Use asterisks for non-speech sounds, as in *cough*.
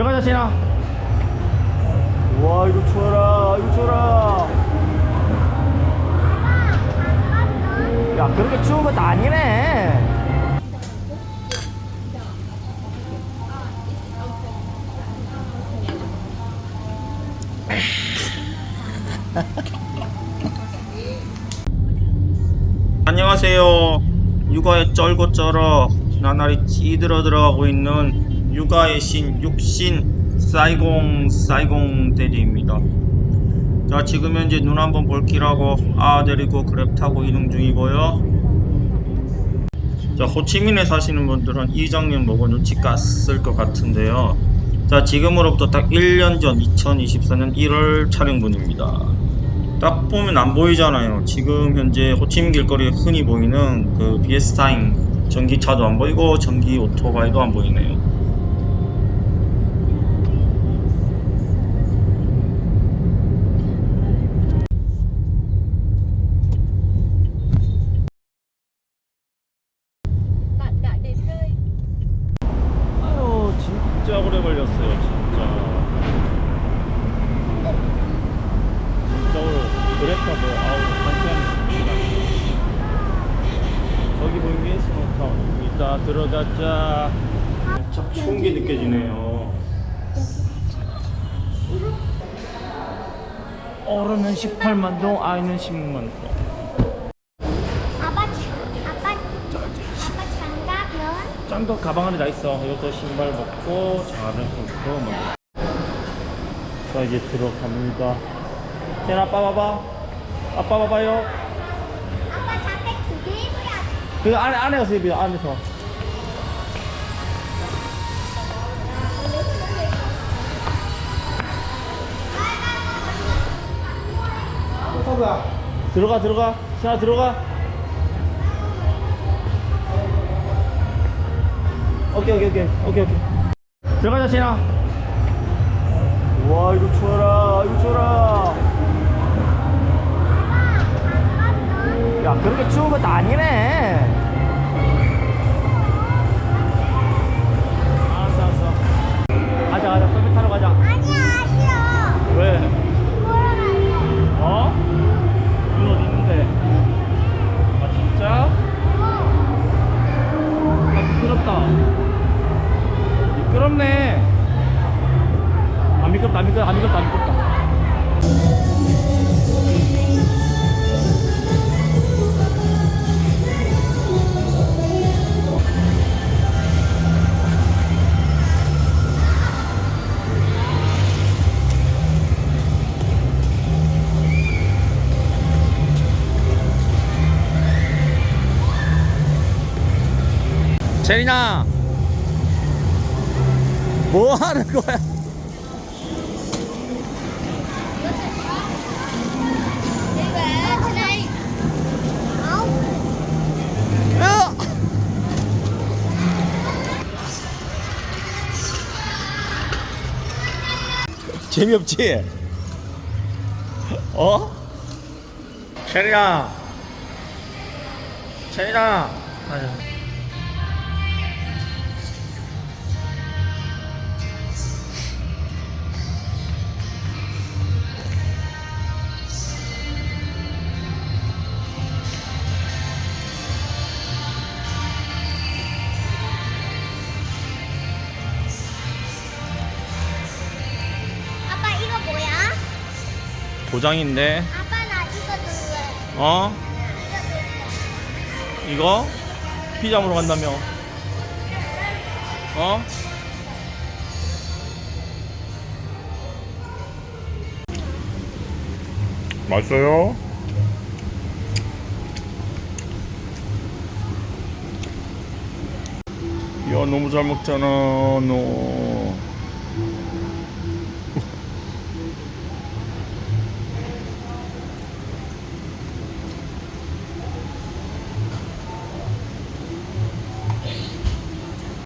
들어가자 진아 와 이거 추워라 이거 추워라. 야 그렇게 추운 것도 아니네. *laughs* 안녕하세요. 육아에 쩔고 쩔어 나날이 찌들어 들어가고 있는 육아의 신 육신 사이공 사이공 대리입니다 자 지금 현재 눈 한번 볼기라고 아 데리고 그랩 타고 이동 중이고요 자 호치민에 사시는 분들은 이 장면 보고 눈치 깠을 것 같은데요 자 지금으로부터 딱 1년 전 2024년 1월 촬영분입니다 딱 보면 안 보이잖아요. 지금 현재 호치민 길거리에 흔히 보이는 그 비에스타인 전기차도 안 보이고 전기 오토바이도 안 보이네요. 오래 걸렸어요. 진짜. 진짜 오래. 그랬다 뭐 아우 한 시간 저기 보이는 게 스노타운. 이따 들어가자. 참 추운 게 느껴지네요. 어른은 18만 동, 아이는 16만 동. 장가변 짱도 가방 안에 다 있어. 이것도 신발 벗고 장화를 벗고 뭐. 자 이제 들어갑니다. 쟤 아빠 봐봐. 아빠 봐봐요. 아빠 자켓 두개 입어야 돼그 안에 안에서 입어요. 안에서. 들어가 들어가. 자 들어가. 오케이 오케이 오케이 오케이 오케이. 들어가자 진아. 와 이거 추워라 이거 추워라. 야 그렇게 추운 것도 아니네. 아 미끄럽다 안 미끄럽다. 제리나 뭐 하는 거야? 재미없지? 어? 체리나 체리나 도장인데 아빠 나 이거 누구야? 어? 이거? 피자 먹으러 간다며 어? 맛있어요? 야 너무 잘 먹잖아 너